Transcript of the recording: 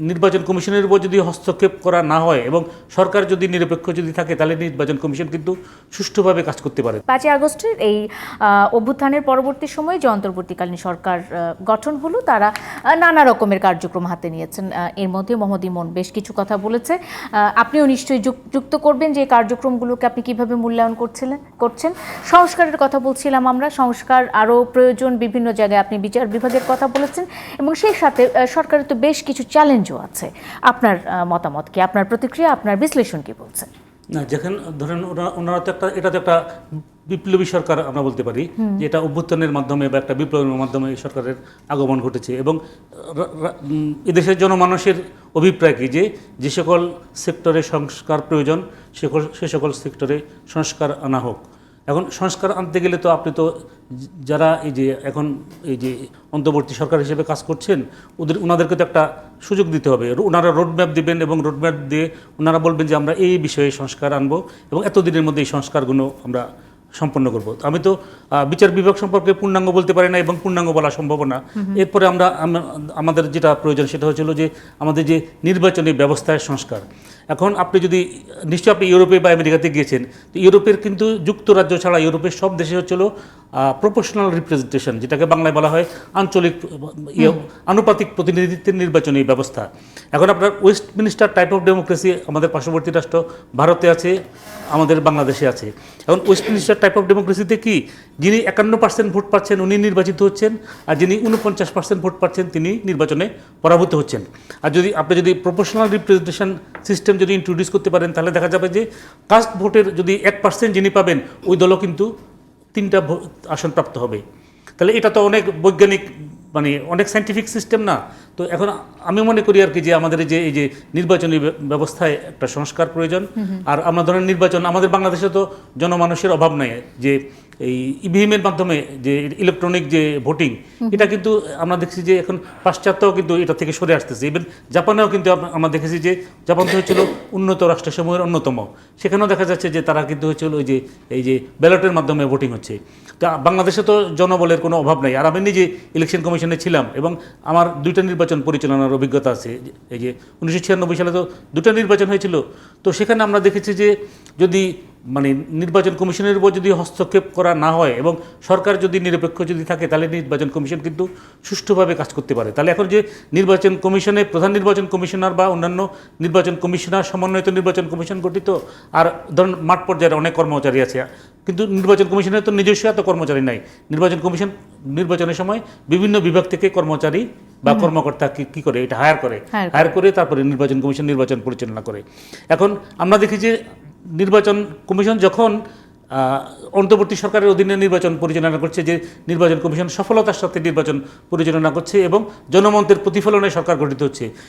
নির্বাচন কমিশনের উপর যদি হস্তক্ষেপ করা না হয় এবং সরকার যদি নিরপেক্ষ যদি থাকে, তাহলে নির্বাচন কমিশন কিন্তু সুষ্ঠুভাবে কাজ করতে পারে। পাঁচই আগস্টের এই অভ্যুত্থানের পরবর্তী সময়ে যে অন্তর্বর্তীকালীন সরকার গঠন হলো, তারা নানা রকমের কার্যক্রম হাতে নিয়েছেন। এর মধ্যে মোহাম্মদ ইমন বেশ কিছু কথা বলেছে। আপনিও নিশ্চয়ই যুক- যুক্ত করবেন যে কার্যক্রমগুলোকে আপনি কীভাবে মূল্যায়ন করছিলেন, করছেন। সংস্কারের কথা বলছিলাম আমরা, সংস্কার আরও প্রয়োজন, বিভিন্ন জায়গায় আপনি বিচার বিভাগের কথা বলেছেন এবং সেই সাথে সরকারের তো বেশ কিছু চ্যালেঞ্জও আছে। আপনার মতামত কি? আপনার প্রতিক্রিয়া আপনার বিশ্লেষণ কি বলছে না যেখানে ধরেন ওনারা তো একটা এটা তো একটা বিপ্লবী সরকার আমরা বলতে পারি যে এটা অভ্যুত্থানের মাধ্যমে বা একটা বিপ্লবের মাধ্যমে এই সরকারের আগমন ঘটেছে। এবং এদেশের জনমানুষের অভিপ্রায় কি? যে যে সকল সেক্টরে সংস্কার প্রয়োজন সে সকল সেক্টরে সংস্কার আনা হোক। এখন সংস্কার আনতে গেলে তো আপনি তো যারা এই যে এখন এই যে অন্তর্বর্তী সরকার হিসেবে কাজ করছেন ওদের ওনাদেরকে তো একটা সুযোগ দিতে হবে। ওনারা রোডম্যাপ দেবেন এবং রোডম্যাপ দিয়ে ওনারা বলবেন যে আমরা এই বিষয়ে সংস্কার আনব এবং এতদিনের মধ্যে এই সংস্কারগুলো আমরা সম্পন্ন করব। আমি তো বিচার বিভাগ সম্পর্কে পূর্ণাঙ্গ বলতে পারি না এবং পূর্ণাঙ্গ বলা সম্ভব না। এরপরে আমরা আমাদের যেটা প্রয়োজন সেটা হচ্ছিল যে আমাদের যে নির্বাচনী ব্যবস্থায় সংস্কার। এখন আপনি যদি নিশ্চয়ই আপনি ইউরোপে বা আমেরিকাতে গিয়েছেন তো ইউরোপের কিন্তু যুক্তরাজ্য ছাড়া ইউরোপের সব দেশে হচ্ছিল প্রপোর্শনাল রিপ্রেজেন্টেশন যেটাকে বাংলায় বলা হয় আঞ্চলিক ইয়ে, আনুপাতিক প্রতিনিধিত্বের নির্বাচনী ব্যবস্থা। এখন আপনার Westminster type of democracy আমাদের পার্শ্ববর্তী রাষ্ট্র ভারতে আছে আমাদের বাংলাদেশে আছে। এখন ওয়েস্ট মিনিস্টার টাইপ অফ ডেমোক্রেসিতে কি যিনি একান্ন পার্সেন্ট ভোট পাচ্ছেন উনি নির্বাচিত হচ্ছেন আর যিনি উনপঞ্চাশ পার্সেন্ট ভোট পাচ্ছেন তিনি নির্বাচনে পরাভূত হচ্ছেন। আর যদি আপনি যদি প্রপোর্শনাল রিপ্রেজেন্টেশন সিস্টেম যদি ইন্ট্রোডিউস করতে পারেন তাহলে দেখা যাবে যে কাস্ট ভোটের যদি এক পার্সেন্ট যিনি পাবেন ওই দলও কিন্তু তিনটা আসন প্রাপ্ত হবে। তাহলে এটা তো অনেক বৈজ্ঞানিক মানে অনেক সাইন্টিফিক সিস্টেম না। তো এখন আমি মনে করি আর কি যে আমাদের যে এই যে নির্বাচনী ব্যবস্থায় একটা সংস্কার প্রয়োজন। আর আমরা ধরেন নির্বাচন আমাদের বাংলাদেশে তো জনমানুষের অভাব নাই যে এই ইভিএমের মাধ্যমে যে ইলেকট্রনিক যে ভোটিং এটা কিন্তু আমরা দেখছি যে এখন পাশ্চাত্যও কিন্তু এটা থেকে সরে আসতেছে। ইভেন জাপানেও কিন্তু আমরা দেখেছি যে জাপান তো হচ্ছিল উন্নত রাষ্ট্রসমূহের অন্যতম। সেখানেও দেখা যাচ্ছে যে তারা কিন্তু হচ্ছিল ওই যে এই যে ব্যালটের মাধ্যমে ভোটিং হচ্ছে। তা বাংলাদেশে তো জনবলের কোনো অভাব নাই। আর আমি নিজে ইলেকশন কমিশনে ছিলাম এবং আমার দুইটা নির্বাচন পরিচালনার অভিজ্ঞতা আছে। এই যে উনিশশো ছিয়ানব্বই সালে তো দুটো নির্বাচন হয়েছিল। তো সেখানে আমরা দেখেছি যে যদি মানে নির্বাচন কমিশনের উপর যদি হস্তক্ষেপ করা না হয় এবং সরকার যদি নিরপেক্ষ যদি থাকে তাহলে নির্বাচন কমিশন কিন্তু সুষ্ঠুভাবে কাজ করতে পারে। তাহলে এখন যে নির্বাচন কমিশনে প্রধান নির্বাচন কমিশনার বা অন্যান্য নির্বাচন কমিশনার সমন্বয়িত নির্বাচন কমিশন গঠিত আর ধরুন মাঠ পর্যায়ে অনেক কর্মচারী আছে কিন্তু নির্বাচন কমিশনের তো নিজস্ব এত কর্মচারী নাই। নির্বাচন কমিশন নির্বাচনের সময় বিভিন্ন বিভাগ থেকে কর্মচারী বা কর্মকর্তা কি কি করে? এটা হায়ার করে। হায়ার করে তারপরে নির্বাচন কমিশন নির্বাচন পরিচালনা করে। এখন আমরা দেখি যে নির্বাচন কমিশন যখন অন্তর্বর্তী সরকারের অধীনে নির্বাচন পরিচালনা করছে যে নির্বাচন কমিশন সফলতার সাথে নির্বাচন পরিচালনা করছে এবং জনমন্ত্রের প্রতিফলনে সরকার গঠিত হচ্ছে।